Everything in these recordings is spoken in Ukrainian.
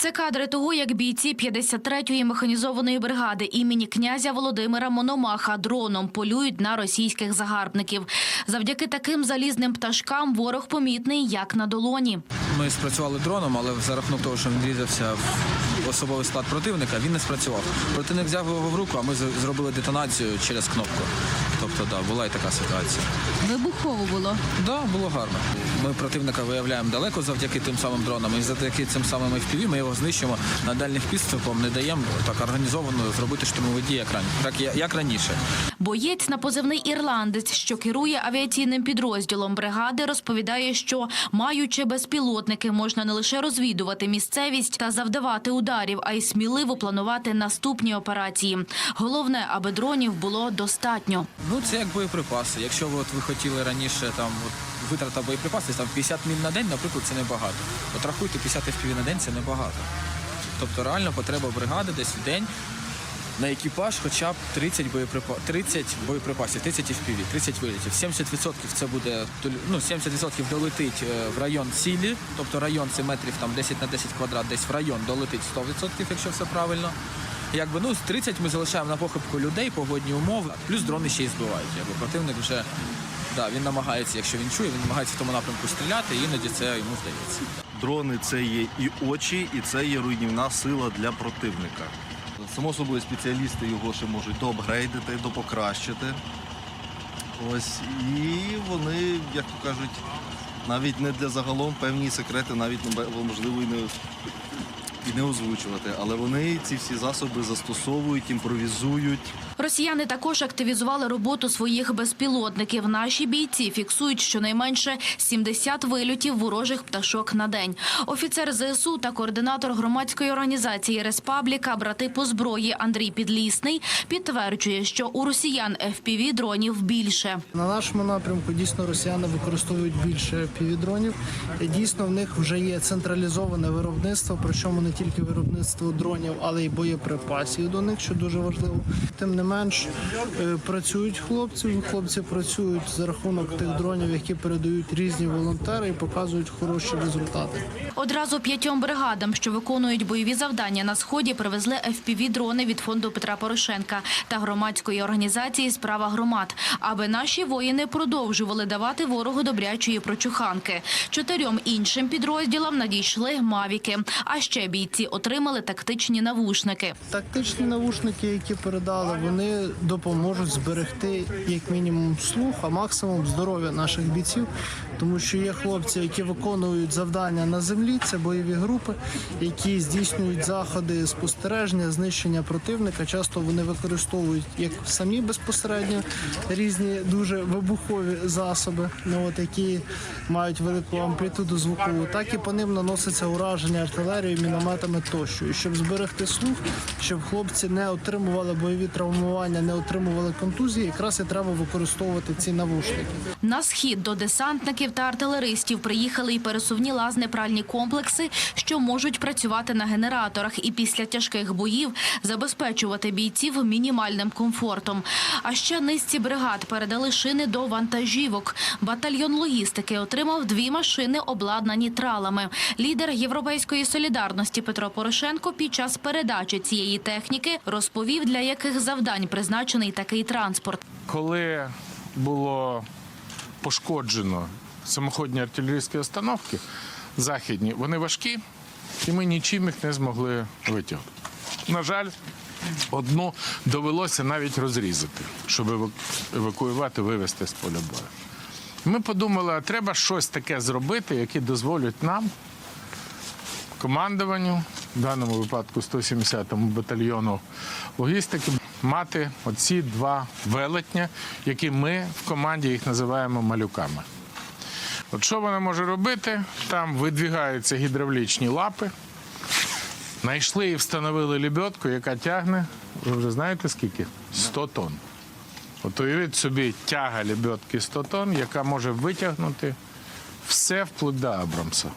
Це кадри того, як бійці 53-ї механізованої бригади імені князя Володимира Мономаха дроном полюють на російських загарбників. Завдяки таким залізним пташкам ворог помітний як на долоні. Ми спрацювали дроном, але за рахунок того, що він врізався в особовий склад противника, він не спрацював. Противник взяв його в руку, а ми зробили детонацію через кнопку. Тобто, да, була і така ситуація. Вибухово було. Да, було гарно. Ми противника виявляємо далеко завдяки тим самим дронам, і завдяки цим самим FPV ми його знищимо на дальніх підступом, не даємо так організовано зробити штурмові дії, як раніше. Так, як раніше. Боєць на позивний ірландець, що керує авіаційним підрозділом бригади, розповідає, що маючи безпілотники, можна не лише розвідувати місцевість та завдавати ударів, а й сміливо планувати наступні операції. Головне, аби дронів було достатньо. Ну, це як боєприпаси. Якщо ви, от, ви хотіли раніше там от, витрата боєприпасів, там 50 мін на день, наприклад, це небагато. От рахуйте 50 FPV на день це небагато. Тобто реально потреба бригади десь в день на екіпаж хоча б 30 боєприпа... 30 боєприпасів, 30 FPV, 30 вилітів. 70% це буде ну, 70% долетить е, в район цілі, тобто район це метрів там 10 на 10 квадрат, десь в район долетить 100%, якщо все правильно. Якби ну з 30 ми залишаємо на похибку людей, погодні умови, плюс дрони ще й збивають. Якби противник вже да, він намагається, якщо він чує, він намагається в тому напрямку стріляти, і іноді це йому вдається. Дрони це є і очі, і це є руйнівна сила для противника. Само собою, спеціалісти його ще можуть доапгрейдити, допокращити. Ось і вони, як то кажуть, навіть не для загалом певні секрети, навіть можливо і не, і не озвучувати. Але вони ці всі засоби застосовують, імпровізують. Росіяни також активізували роботу своїх безпілотників. Наші бійці фіксують щонайменше 70 вильотів ворожих пташок на день. Офіцер ЗСУ та координатор громадської організації Респабліка брати по зброї Андрій Підлісний підтверджує, що у росіян FPV дронів більше. На нашому напрямку дійсно росіяни використовують більше півдронів. Дійсно, в них вже є централізоване виробництво, причому не тільки виробництво дронів, але й боєприпасів до них, що дуже важливо. Тим не менш е, працюють хлопці. Хлопці працюють за рахунок тих дронів, які передають різні волонтери і показують хороші результати. Одразу п'ятьом бригадам, що виконують бойові завдання на сході, привезли FPV-дрони від фонду Петра Порошенка та громадської організації Справа громад, аби наші воїни продовжували давати ворогу добрячої прочуханки. Чотирьом іншим підрозділам надійшли мавіки. А ще бійці отримали тактичні навушники. Тактичні навушники, які передали, вони допоможуть зберегти як мінімум слух, а максимум здоров'я наших бійців, тому що є хлопці, які виконують завдання на землі. Це бойові групи, які здійснюють заходи спостереження, знищення противника. Часто вони використовують як самі безпосередньо різні дуже вибухові засоби, ну от які мають велику амплітуду звукову, так і по ним наноситься ураження артилерією, мінометами тощо. І щоб зберегти слух, щоб хлопці не отримували бойові травмування, не отримували контузії, якраз і треба використовувати ці навушники. На схід до десантників та артилеристів приїхали і пересувні лазне-пральні комплекси, що можуть працювати на генераторах і після тяжких боїв забезпечувати бійців мінімальним комфортом. А ще низці бригад передали шини до вантажівок. Батальйон логістики отримав дві машини, обладнані тралами. Лідер європейської солідарності Петро Порошенко під час передачі цієї техніки розповів, для яких завдань призначений такий транспорт. коли було пошкоджено самоходні артилерійські установки західні, вони важкі, і ми нічим їх не змогли витягнути. На жаль, одну довелося навіть розрізати, щоб евакуювати, вивезти з поля бою. Ми подумали, а треба щось таке зробити, яке дозволить нам, командуванню, в даному випадку 170-му батальйону логістики, мати оці два велетня, які ми в команді їх називаємо малюками. От що вона може робити? Там видвігаються гідравлічні лапи. Знайшли і встановили лебедку, яка тягне, ви вже знаєте скільки? 100 тонн. От уявіть собі тяга лебедки 100 тонн, яка може витягнути все вплоть до Абрамса.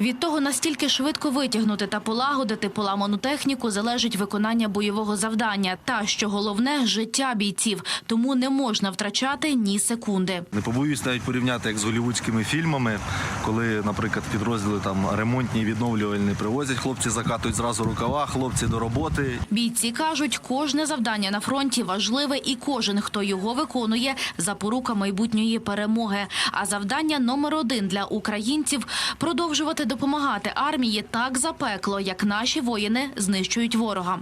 Від того, настільки швидко витягнути та полагодити поламану техніку, залежить виконання бойового завдання. Та що головне життя бійців, тому не можна втрачати ні секунди. Не побоюсь навіть порівняти як з голівудськими фільмами, коли, наприклад, підрозділи там ремонтні, відновлювальні привозять, хлопці закатують зразу рукава, хлопці до роботи. Бійці кажуть, кожне завдання на фронті важливе, і кожен, хто його виконує, запорука майбутньої перемоги. А завдання номер один для українців продовжувати допомагати армії так запекло, як наші воїни знищують ворога.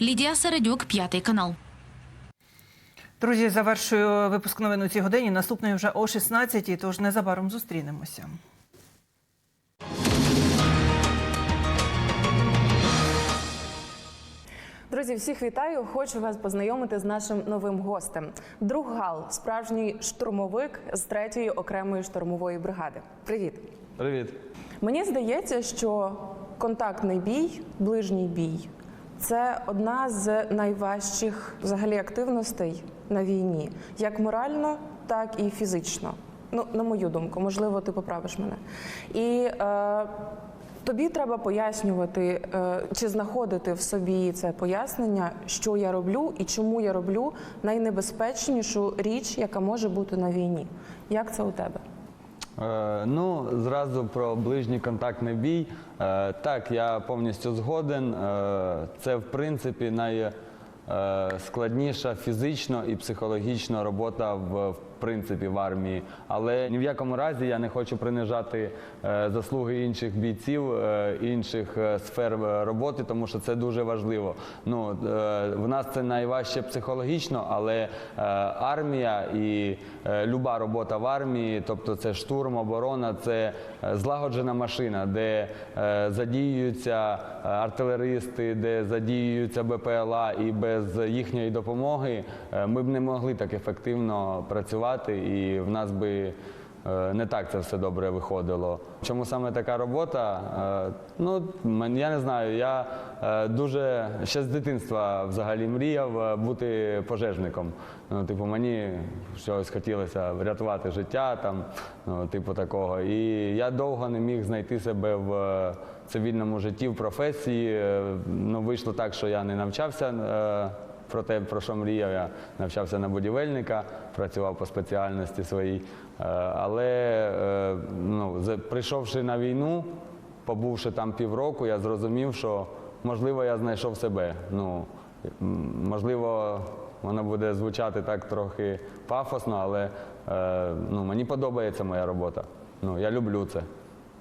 Лідія Середюк, п'ятий канал. Друзі, завершую випуск новин у цій годині. Наступний вже о 16-й, тож незабаром зустрінемося. Друзі, всіх вітаю! Хочу вас познайомити з нашим новим гостем. Друг Гал, справжній штурмовик з третьої окремої штурмової бригади. Привіт! Привіт. Мені здається, що контактний бій, ближній бій це одна з найважчих взагалі активностей на війні, як морально, так і фізично. Ну, на мою думку, можливо, ти поправиш мене. І е, тобі треба пояснювати е, чи знаходити в собі це пояснення, що я роблю і чому я роблю найнебезпечнішу річ, яка може бути на війні. Як це у тебе? Е, Ну, зразу про ближній контактний бій. Е, Так, я повністю згоден. Е, Це, в принципі, найскладніша фізично і психологічна робота в, в принципі в армії. Але ні в якому разі я не хочу принижати е, заслуги інших бійців, е, інших е, сфер роботи, тому що це дуже важливо. Ну, в нас це найважче психологічно, але армія і люба робота в армії, тобто це штурм, оборона, це злагоджена машина, де задіюються артилеристи, де задіюються БПЛА, і без їхньої допомоги ми б не могли так ефективно працювати, і в нас би Е, Не так це все добре виходило. Чому саме така робота? Е, Ну, я не знаю. Я е, дуже ще з дитинства взагалі мріяв бути пожежником. Ну, типу, мені щось хотілося врятувати життя, там, ну, типу такого. І я довго не міг знайти себе в цивільному житті, в професії. Ну, вийшло так, що я не навчався. Про те, про що мріяв, я навчався на будівельника, працював по спеціальності своїй. Е, Але е, ну, прийшовши на війну, побувши там півроку, я зрозумів, що можливо я знайшов себе. Ну, можливо, воно буде звучати так трохи пафосно, але е, ну, мені подобається моя робота. Ну, я люблю це.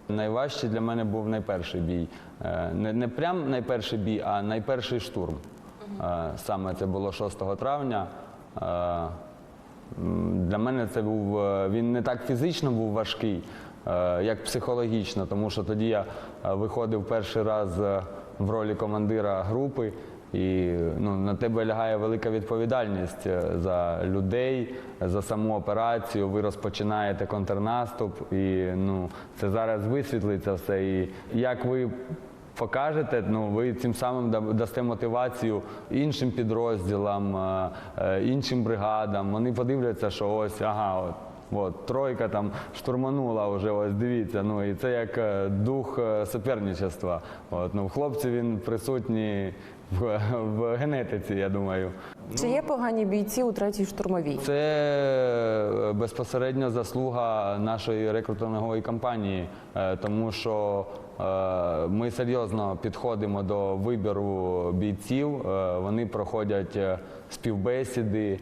Найважчий для мене був найперший бій. Не, не прям найперший бій, а найперший штурм. Е, Саме це було 6 травня. Е, Для мене це був е, він не так фізично був важкий, як психологічно, тому що тоді я виходив перший раз в ролі командира групи. І ну, на тебе лягає велика відповідальність за людей, за саму операцію. Ви розпочинаєте контрнаступ, і ну, це зараз висвітлиться все. І як ви покажете, ну ви цим самим дасте мотивацію іншим підрозділам, е, е, іншим бригадам. Вони подивляться, що ось ага, от. От, тройка там штурманула вже, ось дивіться. Ну і це як е, дух суперничества. От, ну, хлопці він присутній в, в генетиці, я думаю. Чи є погані бійці у третій штурмовій? Це е, безпосередньо заслуга нашої рекрутингової кампанії, е, тому що е, ми серйозно підходимо до вибору бійців. Вони проходять співбесіди,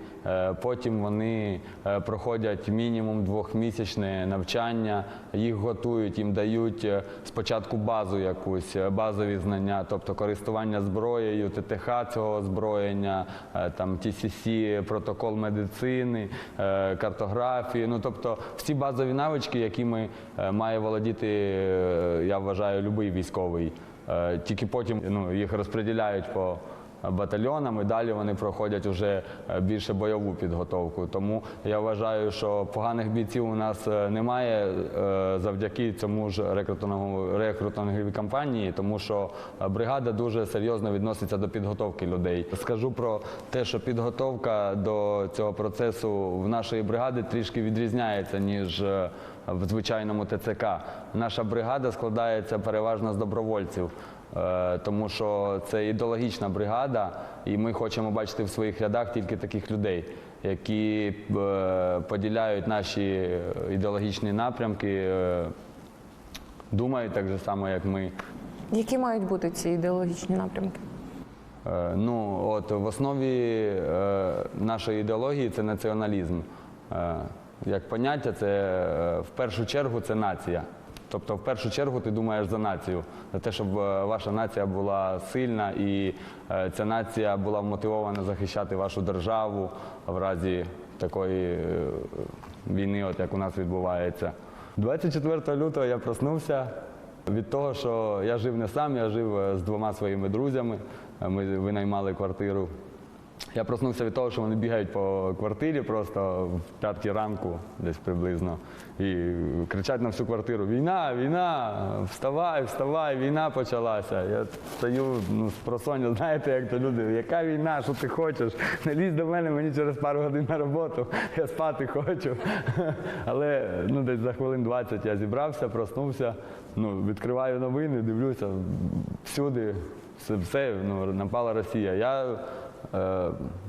потім вони проходять мінімум двохмісячне навчання, їх готують, їм дають спочатку базу якусь, базові знання, тобто користування зброєю, ТТХ цього озброєння, е, там TCC, протокол медицини, е, картографії. Ну тобто всі базові навички, якими е, має володіти, я вважаю, будь-який військовий. Тільки потім ну, їх розподіляють по батальйонам, і далі вони проходять вже е, більше бойову підготовку. Тому я вважаю, що поганих бійців у нас е, немає е, завдяки цьому ж рекрутинговій кампанії, тому що бригада дуже серйозно відноситься до підготовки людей. Скажу про те, що підготовка до цього процесу в нашої бригади трішки відрізняється ніж в звичайному ТЦК. Наша бригада складається переважно з добровольців. Е, Тому що це ідеологічна бригада, і ми хочемо бачити в своїх рядах тільки таких людей, які е, поділяють наші ідеологічні напрямки, е, думають так же само, як ми. Які мають бути ці ідеологічні напрямки? Е, Ну, от в основі е, нашої ідеології це націоналізм. Е, Як поняття, це е, в першу чергу це нація. Тобто, в першу чергу ти думаєш за націю, за те, щоб е, ваша нація була сильна і е, ця нація була вмотивована захищати вашу державу в разі такої е, війни, от як у нас відбувається. 24 лютого я проснувся від того, що я жив не сам, я жив з двома своїми друзями. Ми винаймали квартиру. Я проснувся від того, що вони бігають по квартирі просто в п'ятій ранку, десь приблизно, і кричать на всю квартиру: Війна, війна, вставай, вставай, війна почалася. Я стою ну, з просоння, знаєте, як то люди, яка війна, що ти хочеш? Не лізь до мене, мені через пару годин на роботу, я спати хочу. Але ну, десь за хвилин 20 я зібрався, проснувся, ну, відкриваю новини, дивлюся, всюди все, все ну, напала Росія. Я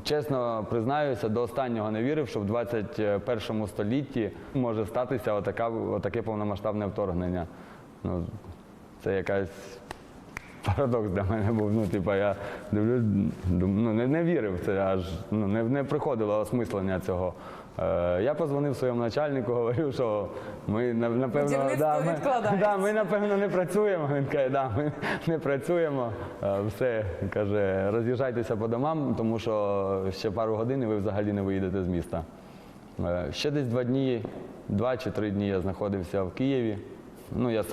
чесно признаюся, до останнього не вірив, що в 21 столітті може статися отака, отаке повномасштабне вторгнення. Ну, це якась парадокс для мене був. Ну, типа, я дивлюсь, ну, не, не вірив в це, аж ну, не, не приходило осмислення цього. Е, я позвонив своєму начальнику, говорив, що ми напевно, да, ми, да, ми напевно не працюємо. Він каже, да, ми не працюємо. Е, Все каже, роз'їжджайтеся по домам, тому що ще пару годин і ви взагалі не виїдете з міста. Е, Ще десь два дні, два чи три дні я знаходився в Києві. Ну, я сам